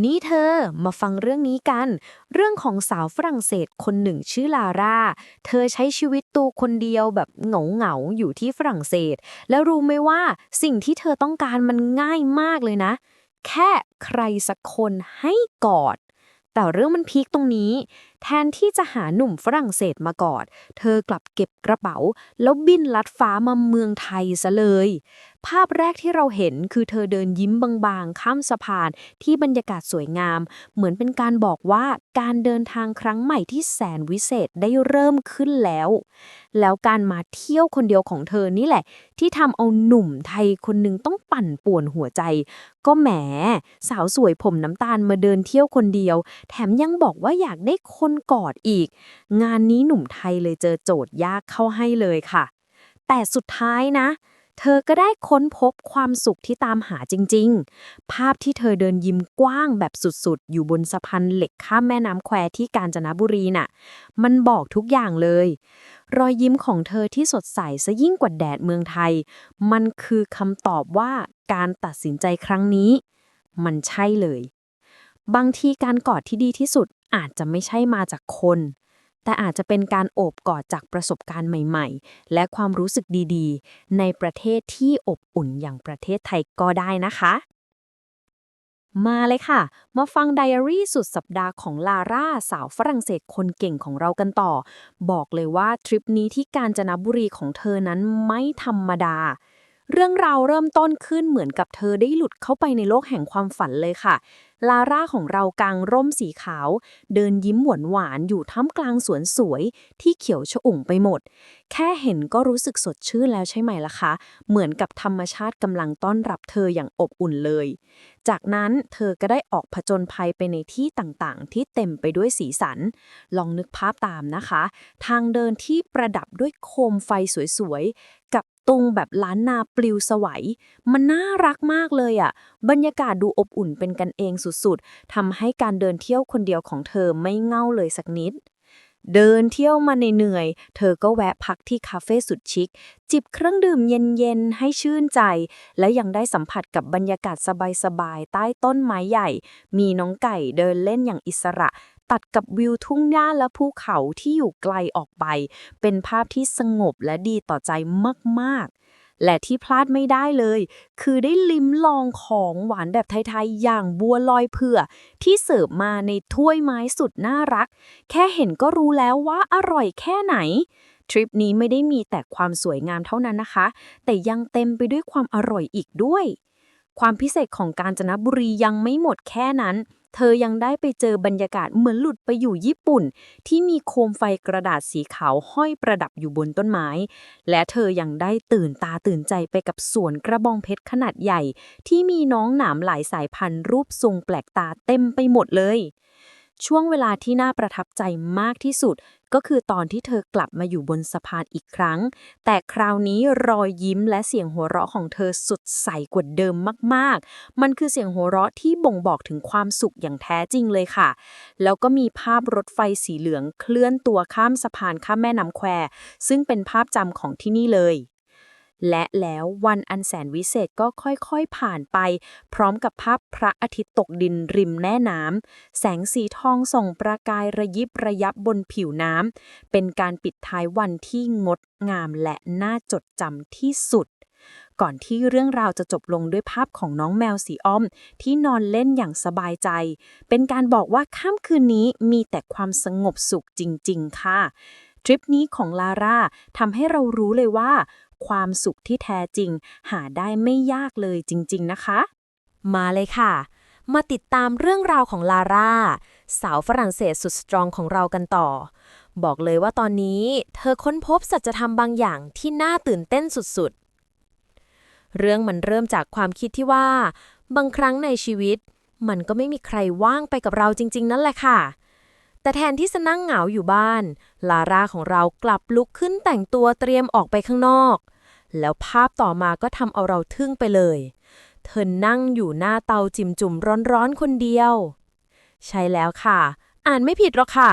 นี่เธอมาฟังเรื่องนี้กัน เรื่องของสาวฝรั่งเศสคนหนึ่งชื่อลาร่า เธอใช้ชีวิตตัวคนเดียวแบบเหงาเหงาอยู่ที่ฝรั่งเศส แล้วรู้ไหมว่าสิ่งที่เธอต้องการมันง่ายมากเลยนะ แค่ใครสักคนให้กอด แต่เรื่องมันพีคตรงนี้ แทนที่จะหาหนุ่มฝรั่งเศสมากอด เธอกลับเก็บกระเป๋า แล้วบินลัดฟ้ามาเมืองไทยซะเลย ภาพแรกที่เราเห็นคือเธอเดินยิ้มบางๆ ข้ามสะพานที่บรรยากาศสวยงาม เหมือนเป็นการบอกว่าการเดินทางครั้งใหม่ที่แสนวิเศษได้เริ่มขึ้นแล้ว แล้วการมาเที่ยวคนเดียวของเธอนี่แหละ ที่ทำเอาหนุ่มไทยคนหนึ่งต้องปั่นป่วนหัวใจ ก็แหม สาวสวยผมน้ำตาลมาเดินเที่ยวคนเดียว แถมยังบอกว่าอยากได้คนกอดอีก งานนี้หนุ่มไทยเลยเจอโจทย์ยากเข้าให้เลยค่ะ แต่สุดท้ายนะเธอก็ได้ค้นพบความสุขที่ตามหาจริง ๆ ภาพที่เธอเดินยิ้มกว้างแบบสุดๆ อยู่บนสะพานเหล็กข้ามแม่น้ำแควที่กาญจนบุรีน่ะ มันบอกทุกอย่างเลย รอยยิ้มของเธอที่สดใสซะยิ่งกว่าแดดเมืองไทย มันคือคำตอบว่าการตัดสินใจครั้งนี้ มันใช่เลย บางทีการกอดที่ดีที่สุด อาจจะไม่ใช่มาจากคน แต่อาจจะเป็นการโอบกอดจากประสบการณ์ใหม่ ๆ และความรู้สึกดีๆ ในประเทศที่อบอุ่นอย่างประเทศไทยก็ได้นะคะมาเลยค่ะ มาฟังไดอารี่สุดสัปดาห์ของลาร่าสาวฝรั่งเศสคนเก่งของเรากันต่อ บอกเลยว่าทริปนี้ที่กาญจนบุรีของเธอนั้นไม่ธรรมดา เรื่องราวเริ่มต้นขึ้นเหมือนกับเธอได้หลุดเข้าไปในโลกแห่งความฝันเลยค่ะ ลาร่าของเรากางร่มสีขาว เดินยิ้มหวานหวานๆอยู่ท่ามกลางสวนสวย ที่เขียวชอุ่มไปหมด แค่เห็นก็รู้สึกสดชื่นแล้วใช่ไหมล่ะคะ เหมือนกับธรรมชาติกำลังต้อนรับเธออย่างอบอุ่นเลย จากนั้นเธอก็ได้ออกผจญภัยไปในที่ต่างๆ ที่เต็มไปด้วยสีสัน ลองนึกภาพตามนะคะ ทางเดินที่ประดับด้วยโคมไฟสวยๆกับ ตุงแบบล้านนาปลิวสวัย มันน่ารักมากเลยอะ่ะ บรรยากาศดูอบอุ่นเป็นกันเองสุดๆทำให้การเดินเที่ยวคนเดียวของเธอไม่เง่าเลยสักนิด เดินเที่ยวมาเหนื่อย เธอก็แวะพักที่คาเฟ่สุดชิค จิบเครื่องดื่มเย็นๆ ให้ชื่นใจ และยังได้สัมผัสกับบรรยากาศสบายๆ ใต้ต้นไม้ใหญ่ มีน้องไก่เดินเล่นอย่างอิสระ ตัดกับวิวทุ่งหญ้าและภูเขาที่อยู่ไกลออกไป เป็นภาพที่สงบและดีต่อใจมาก ๆ และที่พลาดไม่ได้เลย คือได้ลิ้มลองของหวานแบบไทย ๆ อย่างบัวลอยเผือกที่เสิร์ฟมาในถ้วยไม้สุดน่ารัก แค่เห็นก็รู้แล้วว่าอร่อยแค่ไหนทริปนี้ไม่ได้มีแต่ความสวยงามเท่านั้นนะคะ แต่ยังเต็มไปด้วยความอร่อยอีกด้วย ความพิเศษของกาญจนบุรียังไม่หมดแค่นั้น เธอยังได้ไปเจอบรรยากาศเหมือนหลุดไปอยู่ญี่ปุ่น ที่มีโคมไฟกระดาษสีขาวห้อยประดับอยู่บนต้นไม้ และเธอยังได้ตื่นตาตื่นใจไปกับสวนกระบองเพชรขนาดใหญ่ ที่มีน้องหนามหลายสายพันธุ์รูปทรงแปลกตาเต็มไปหมดเลย ช่วงเวลาที่น่าประทับใจมากที่สุด ก็คือตอนที่เธอกลับมาอยู่บนสะพานอีกครั้ง แต่คราวนี้รอยยิ้มและเสียงหัวเราะของเธอสดใสกว่าเดิมมากๆ มันคือเสียงหัวเราะที่บ่งบอกถึงความสุขอย่างแท้จริงเลยค่ะ แล้วก็มีภาพรถไฟสีเหลืองเคลื่อนตัวข้ามสะพานข้ามแม่น้ำแคว ซึ่งเป็นภาพจำของที่นี่เลย และแล้ววันอันแสนวิเศษก็ค่อยๆผ่านไป พร้อมกับภาพพระอาทิตย์ตกดินริมแม่น้ำแสงสีทองส่องประกายระยิบระยับบนผิวน้ำเป็นการปิดท้ายวันที่งดงามและน่าจดจำที่สุด ก่อนที่เรื่องราวจะจบลงด้วยภาพของน้องแมวสีอ้อม ที่นอนเล่นอย่างสบายใจ เป็นการบอกว่าค่ำคืนนี้มีแต่ความสงบสุขจริง ๆ ค่ะทริปนี้ของลาร่าทำให้เรารู้เลยว่า ความสุขที่แท้จริง หาได้ไม่ยากเลยจริง ๆ นะคะ มาเลยค่ะ มาติดตามเรื่องราวของลาร่า สาวฝรั่งเศสสุดสตรองของเรากันต่อ บอกเลยว่าตอนนี้เธอค้นพบสัจธรรมบางอย่างที่น่าตื่นเต้นสุดๆ เรื่องมันเริ่มจากความคิดที่ว่า บางครั้งในชีวิต มันก็ไม่มีใครว่างไปกับเราจริง ๆ นั่นแหละค่ะ แต่แทนที่จะนั่งเหงาอยู่บ้าน ลาร่าของเรากลับลุกขึ้นแต่งตัวเตรียมออกไปข้างนอก แล้วภาพต่อมาก็ทำเอาเราทึ่งไปเลย เธอนั่งอยู่หน้าเตาจิมจุ่มร้อนๆคนเดียว ใช่แล้วค่ะ อ่านไม่ผิดหรอกค่ะ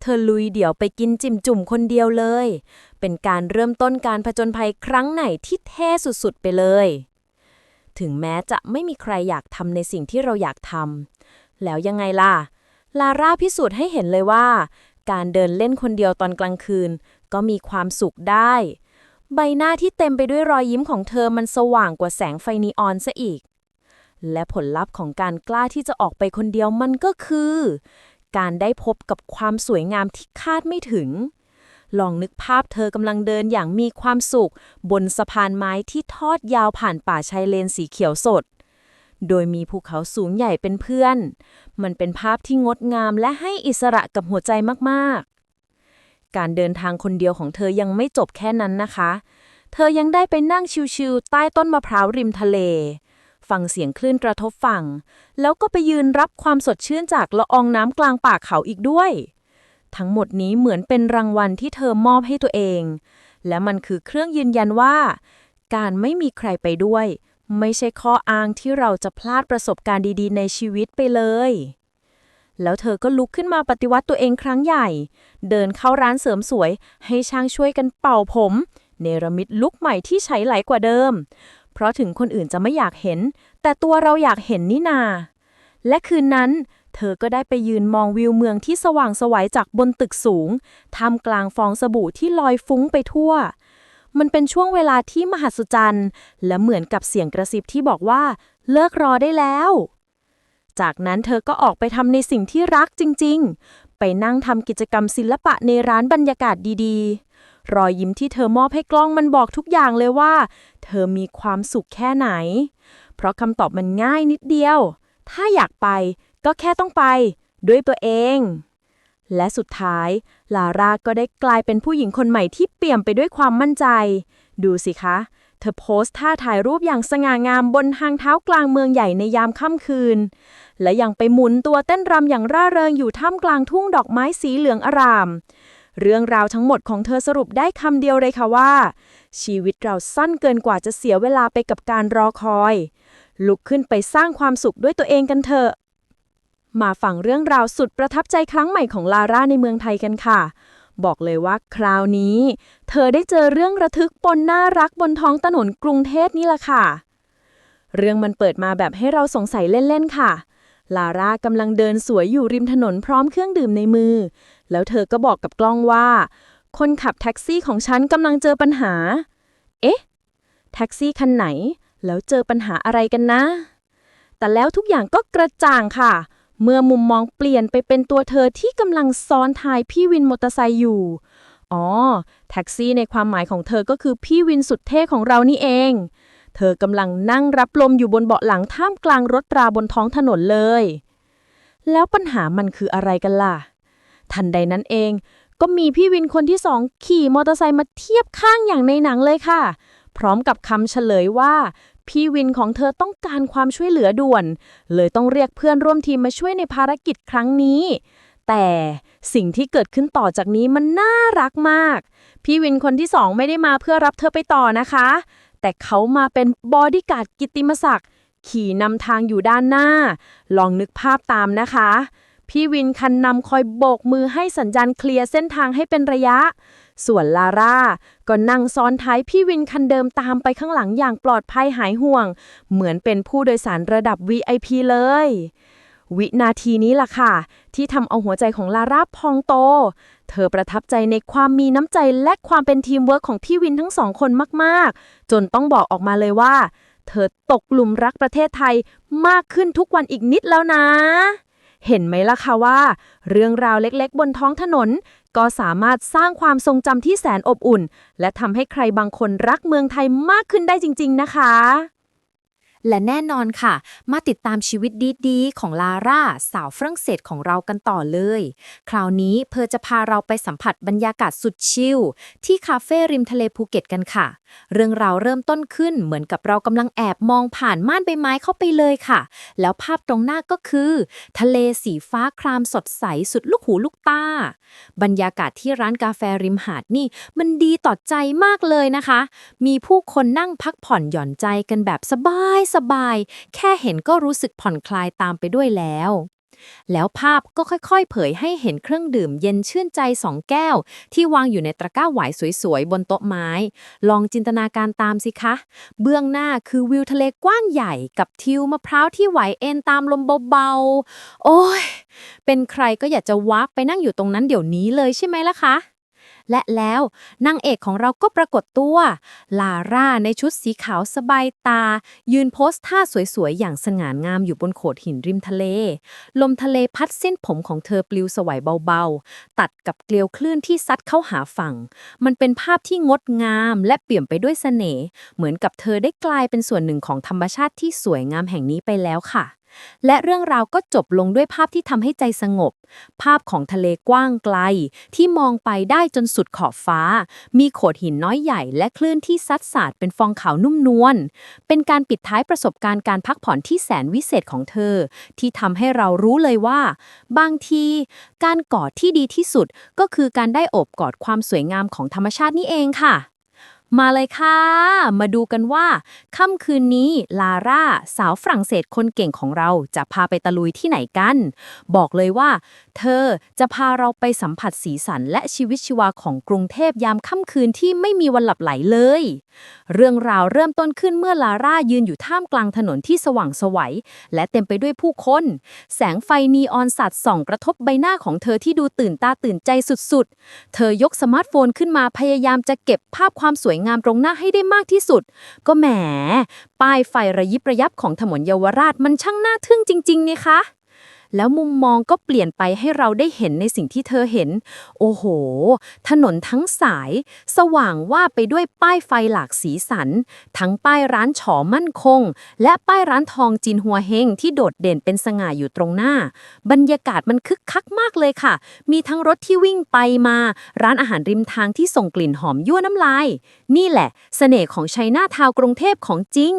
เธอลุยเดี่ยวไปกินจิมจุ่มคนเดียวเลย เป็นการเริ่มต้นการผจญภัยครั้งไหนที่เท่สุดๆไปเลย ถึงแม้จะไม่มีใครอยากทำในสิ่งที่เราอยากทำแล้วยังไงล่ะ ลาร่าพิสูจน์ให้เห็นเลยว่า การเดินเล่นคนเดียวตอนกลางคืน ก็มีความสุขได้ ใบหน้าที่เต็มไปด้วยรอยยิ้มของเธอมันสว่างกว่าแสงไฟนีออนซะอีก และผลลัพธ์ของการกล้าที่จะออกไปคนเดียวมันก็คือ การได้พบกับความสวยงามที่คาดไม่ถึง ลองนึกภาพเธอกำลังเดินอย่างมีความสุข บนสะพานไม้ที่ทอดยาวผ่านป่าชายเลนสีเขียวสด โดยมีภูเขาสูงใหญ่เป็นเพื่อน มันเป็นภาพที่งดงามและให้อิสระกับหัวใจมากๆ การเดินทางคนเดียวของเธอยังไม่จบแค่นั้นนะคะ เธอยังได้ไปนั่งชิวๆใต้ต้นมะพร้าวริมทะเล ฟังเสียงคลื่นกระทบฝั่ง แล้วก็ไปยืนรับความสดชื่นจากละอองน้ำกลางป่าเขาอีกด้วย ทั้งหมดนี้เหมือนเป็นรางวัลที่เธอมอบให้ตัวเอง และมันคือเครื่องยืนยันว่า การไม่มีใครไปด้วย ไม่ใช่ข้ออ้างที่เราจะพลาดประสบการณ์ดีๆ ในชีวิตไปเลย แล้วเธอก็ลุกขึ้นมาปฏิวัติตัวเองครั้งใหญ่ เดินเข้าร้านเสริมสวย ให้ช่างช่วยกันเป่าผม เนรมิตลุคใหม่ที่ใช้ไหลกว่าเดิม เพราะถึงคนอื่นจะไม่อยากเห็น แต่ตัวเราอยากเห็นนี่นา และคืนนั้น เธอก็ได้ไปยืนมองวิวเมืองที่สว่างสวัยจากบนตึกสูงท่ามกลางฟองสบู่ที่ลอยฟุ้งไปทั่ว มันเป็นช่วงเวลาที่มหัศจรรย์ และเหมือนกับเสียงกระซิบที่บอกว่า เลิกรอได้แล้ว จากนั้นเธอก็ออกไปทำในสิ่งที่รักจริง ๆ ไปนั่งทำกิจกรรมศิลปะในร้านบรรยากาศดีๆ รอยยิ้มที่เธอมอบให้กล้องมันบอกทุกอย่างเลยว่า เธอมีความสุขแค่ไหน เพราะคำตอบมันง่ายนิดเดียว ถ้าอยากไปก็แค่ต้องไป ด้วยตัวเอง และสุดท้าย ลาร่าก็ได้กลายเป็นผู้หญิงคนใหม่ที่เปี่ยมไปด้วยความมั่นใจ ดูสิคะ เธอโพสท่าถ่ายรูปอย่างสง่างามบนทางเท้ากลางเมืองใหญ่ในยามค่ำคืน และยังไปหมุนตัวเต้นรำอย่างร่าเริงอยู่ท่ามกลางทุ่งดอกไม้สีเหลืองอาราม เรื่องราวทั้งหมดของเธอสรุปได้คำเดียวเลยค่ะว่า ชีวิตเราสั้นเกินกว่าจะเสียเวลาไปกับการรอคอย ลุกขึ้นไปสร้างความสุขด้วยตัวเองกันเถอะ มาฟังเรื่องราวสุดประทับใจครั้งใหม่ของลาร่าในเมืองไทยกันค่ะ บอกเลยว่าคราวนี้ เธอได้เจอเรื่องระทึกปนน่ารักบนท้องถนนกรุงเทพนี่แหละค่ะ เรื่องมันเปิดมาแบบให้เราสงสัยเล่นๆค่ะ ลาร่ากำลังเดินสวยอยู่ริมถนนพร้อมเครื่องดื่มในมือ แล้วเธอก็บอกกับกล้องว่า คนขับแท็กซี่ของฉันกำลังเจอปัญหา เอ๊ะ แท็กซี่คันไหน แล้วเจอปัญหาอะไรกันนะ แต่แล้วทุกอย่างก็กระจ่างค่ะเเมื่อมุมมองเปลี่ยนไปเป็นตัวเธอที่กำลังซ้อนท้ายพี่วินมอเตอร์ไซค์อยู่ อ๋อ แท็กซี่ในความหมายของเธอก็คือพี่วินสุดเท่ของเรานี่เอง เธอกำลังนั่งรับลมอยู่บนเบาะหลังท่ามกลางรถราบนท้องถนนเลย แล้วปัญหามันคืออะไรกันล่ะ ทันใดนั้นเอง ก็มีพี่วินคนที่สองขี่มอเตอร์ไซค์มาเทียบข้างอย่างในหนังเลยค่ะ พร้อมกับคำเฉลยว่า พี่วินของเธอต้องการความช่วยเหลือด่วน เลยต้องเรียกเพื่อนร่วมทีมมาช่วยในภารกิจครั้งนี้ แต่สิ่งที่เกิดขึ้นต่อจากนี้มันน่ารักมาก พี่วินคนที่สองไม่ได้มาเพื่อรับเธอไปต่อนะคะ แต่เขามาเป็นบอดี้การ์ดกิติมศักดิ์ขี่นำทางอยู่ด้านหน้า ลองนึกภาพตามนะคะ พี่วินคันนำคอยโบกมือให้สัญญาณเคลียร์เส้นทางให้เป็นระยะ ส่วนลาร่าก็นั่งซ้อนท้ายพี่วินคันเดิมตามไปข้างหลังอย่างปลอดภัยหายห่วง เหมือนเป็นผู้โดยสารระดับ VIP เลย วินาทีนี้ล่ะค่ะ ที่ทำเอาหัวใจของลาร่าพองโต เธอประทับใจในความมีน้ำใจและความเป็นทีมเวิร์กของพี่วินทั้งสองคนมากๆ จนต้องบอกออกมาเลยว่า เธอตกหลุมรักประเทศไทยมากขึ้นทุกวันอีกนิดแล้วนะ เห็นไหมล่ะคะว่า เรื่องราวเล็กๆ บนท้องถนน ก็สามารถสร้างความทรงจำที่แสนอบอุ่น และทำให้ใครบางคนรักเมืองไทยมากขึ้นได้จริง ๆ นะคะ และแน่นอนค่ะ มาติดตามชีวิตดีๆ ของลาร่า สาวฝรั่งเศสของเรากันต่อเลย คราวนี้เพอจะพาเราไปสัมผัสบรรยากาศสุดชิลที่คาเฟ่ริมทะเลภูเก็ตกันค่ะ เรื่องราวเริ่มต้นขึ้นเหมือนกับเรากำลังแอบมองผ่านม่านใบไม้เข้าไปเลยค่ะ แล้วภาพตรงหน้าก็คือ ทะเลสีฟ้าครามสดใสสุดลูกหูลูกตา บรรยากาศที่ร้านกาแฟริมหาดนี่ มันดีต่อใจมากเลยนะคะ มีผู้คนนั่งพักผ่อนหย่อนใจกันแบบสบายสบาย แค่เห็นก็รู้สึกผ่อนคลายตามไปด้วยแล้ว แล้วภาพก็ค่อยๆ เผยให้เห็นเครื่องดื่มเย็นชื่นใจสองแก้ว ที่วางอยู่ในตะกร้าหวายสวยๆ บนโต๊ะไม้ ลองจินตนาการตามสิคะ เบื้องหน้าคือวิวทะเลกว้างใหญ่กับทิวมะพร้าวที่ไหวเอ็นตามลมเบาๆ โอ้ย เป็นใครก็อยากจะวับไปนั่งอยู่ตรงนั้นเดี๋ยวนี้เลยใช่ไหมล่ะคะ และแล้วนางเอกของเราก็ปรากฏตัว ลาร่าในชุดสีขาวสบายตา ยืนโพสท่าสวยๆ อย่างสง่างามอยู่บนโขดหินริมทะเล ลมทะเลพัดเส้นผมของเธอปลิวสวายเบาๆ ตัดกับเกลียวคลื่นที่ซัดเข้าหาฝั่ง มันเป็นภาพที่งดงามและเปี่ยมไปด้วยเสน่ห์เหมือนกับเธอได้กลายเป็นส่วนหนึ่งของธรรมชาติที่สวยงามแห่งนี้ไปแล้วค่ะ และเรื่องราวก็จบลงด้วยภาพที่ทำให้ใจสงบ ภาพของทะเลกว้างไกล ที่มองไปได้จนสุดขอบฟ้า มีโขดหินน้อยใหญ่ และคลื่นที่ซัดสาดเป็นฟองขาวนุ่มนวลเป็นการปิดท้ายประสบการณ์การพักผ่อนที่แสนวิเศษของเธอ ที่ทำให้เรารู้เลยว่า บางที การกอดที่ดีที่สุดก็คือการได้โอบกอดความสวยงามของธรรมชาตินี่เองค่ะ มาเลยค่ะ มาดูกันว่าค่ำคืนนี้ลาร่าสาวฝรั่งเศสคนเก่งของเราจะพาไปตะลุยที่ไหนกัน บอกเลยว่า เธอจะพาเราไปสัมผัสสีสันและชีวิตชีวาของกรุงเทพยามค่ำคืนที่ไม่มีวันหลับไหลเลย เรื่องราวเริ่มต้นขึ้นเมื่อลาร่ายืนอยู่ท่ามกลางถนนที่สว่างไสวัย และเต็มไปด้วยผู้คน แสงไฟนีออนสัดส่องกระทบใบหน้าของเธอที่ดูตื่นตาตื่นใจสุดๆ เธอยกสมาร์ทโฟนขึ้นมาพยายามจะเก็บภาพความสวยงามตรงหน้าให้ได้มากที่สุด ก็แหมป้ายไฟระยิบระยับของถนนเยาวราชมันช่างน่าทึ่งจริงๆนี่คะ แล้วมุมมองก็เปลี่ยนไปให้เราได้เห็นในสิ่งที่เธอเห็น โอ้โห ถนนทั้งสาย สว่างว่าไปด้วยป้ายไฟหลากสีสัน ทั้งป้ายร้านฉอมั่นคง และป้ายร้านทองจินหัวเฮงที่โดดเด่นเป็นสง่าอยู่ตรงหน้า บรรยากาศมันคึกคักมากเลยค่ะ มีทั้งรถที่วิ่งไปมา ร้านอาหารริมทางที่ส่งกลิ่นหอมยั่วน้ำลาย นี่แหละ เสน่ห์ของชัยนาทาวกรุงเทพของจริง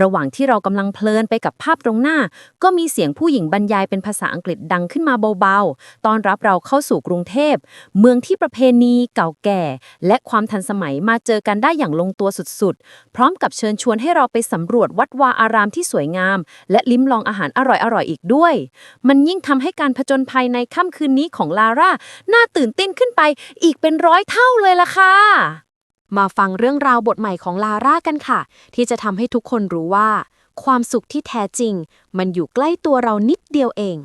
ระหว่างที่เรากำลังเพลินไปกับภาพตรงหน้า ก็มีเสียงผู้หญิงบรรยายเป็นภาษาอังกฤษดังขึ้นมาเบาๆ ตอนรับเราเข้าสู่กรุงเทพ เมืองที่ประเพณีเก่าแก่ และความทันสมัยมาเจอกันได้อย่างลงตัวสุดๆ พร้อมกับเชิญชวนให้เราไปสำรวจวัดวาอารามที่สวยงาม และลิ้มลองอาหารอร่อยๆอีกด้วย มันยิ่งทำให้การผจญภัยในค่ำคืนนี้ของลาร่าน่าตื่นเต้นขึ้นไปอีกเป็นร้อยเท่าเลยล่ะค่ะ มาฟังเรื่องราวบทใหม่ของลาร่ากันค่ะ ที่จะทำให้ทุกคนรู้ว่า ความสุขที่แท้จริง มันอยู่ใกล้ตัวเรานิดเดียวเอง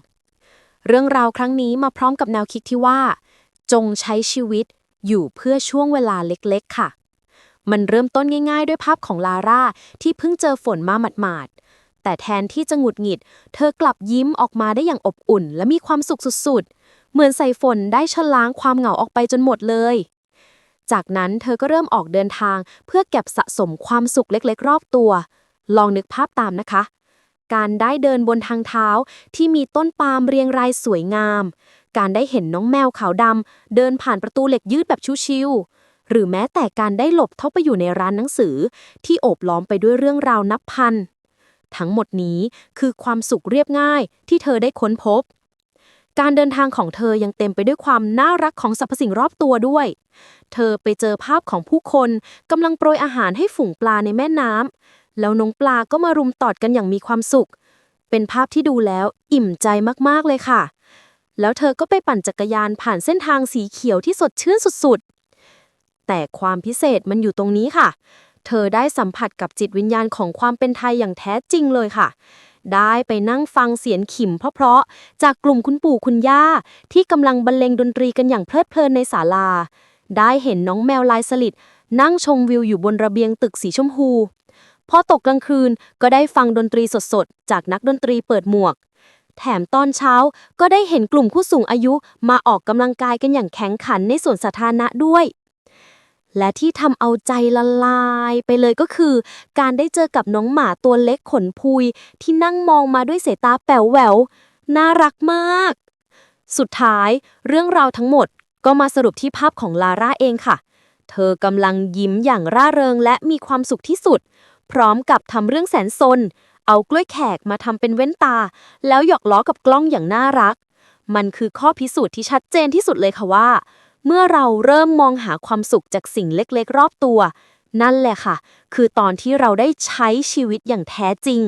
เรื่องราวครั้งนี้มาพร้อมกับแนวคิดที่ว่า จงใช้ชีวิตอยู่เพื่อช่วงเวลาเล็กๆค่ะ มันเริ่มต้นง่าย ๆ ด้วยภาพของลาร่าที่เพิ่งเจอฝนมาหมาดๆ แต่แทนที่จะหงุดหงิด เธอกลับยิ้มออกมาได้อย่างอบอุ่น และมีความสุขสุดๆ เหมือนใส่ฝนได้ชะล้างความเหงาออกไปจนหมดเลย จากนั้นเธอก็เริ่มออกเดินทาง เพื่อเก็บสะสมความสุขเล็กๆ รอบตัว ลองนึกภาพตามนะคะ การได้เดินบนทางเท้าที่มีต้นปาล์มเรียงรายสวยงาม การได้เห็นน้องแมวขาวดำเดินผ่านประตูเหล็กยืดแบบชิวๆหรือแม้แต่การได้หลบเข้าไปอยู่ในร้านหนังสือ ที่โอบล้อมไปด้วยเรื่องราวนับพัน ทั้งหมดนี้คือความสุขเรียบง่ายที่เธอได้ค้นพบ การเดินทางของเธอยังเต็มไปด้วยความน่ารักของสรรพสิ่งรอบตัวด้วย เธอไปเจอภาพของผู้คนกำลังโปรยอาหารให้ฝูงปลาในแม่น้ำแล้วน้องปลาก็มารุมตอดกันอย่างมีความสุข เป็นภาพที่ดูแล้วอิ่มใจมากๆเลยค่ะ แล้วเธอก็ไปปั่นจักรยานผ่านเส้นทางสีเขียวที่สดชื่นสุดๆ แต่ความพิเศษมันอยู่ตรงนี้ค่ะ เธอได้สัมผัสกับจิตวิญญาณของความเป็นไทยอย่างแท้จริงเลยค่ะ ได้ไปนั่งฟังเสียงขิมเพราะๆจากกลุ่มคุณปู่คุณย่า ที่กำลังบรรเลงดนตรีกันอย่างเพลิดเพลินในศาลา ได้เห็นน้องแมวลายสลิดนั่งชมวิวอยู่บนระเบียงตึกสีชมพู พอตกกลางคืนก็ได้ฟังดนตรีสดๆ จากนักดนตรีเปิดหมวก แถมตอนเช้าก็ได้เห็นกลุ่มผู้สูงอายุมาออกกำลังกายกันอย่างแข็งขันในสวนสาธารณะด้วย และที่ทำเอาใจละลายไปเลยก็คือ การได้เจอกับน้องหมาตัวเล็กขนพุย ที่นั่งมองมาด้วยสายตาแป๋วแหววน่ารักมาก สุดท้ายเรื่องราวทั้งหมดก็มาสรุปที่ภาพของลาร่าเองค่ะ เธอกำลังยิ้มอย่างร่าเริงและมีความสุขที่สุด พร้อมกับทำเรื่องแสนซน เอากล้วยแขกมาทำเป็นเว้นตา แล้วหยอกล้อกับกล้องอย่างน่ารัก มันคือข้อพิสูจน์ที่ชัดเจนที่สุดเลยค่ะว่า เมื่อเราเริ่มมองหาความสุขจากสิ่งเล็กๆ รอบตัว นั่นแหละค่ะ คือตอนที่เราได้ใช้ชีวิตอย่างแท้จริง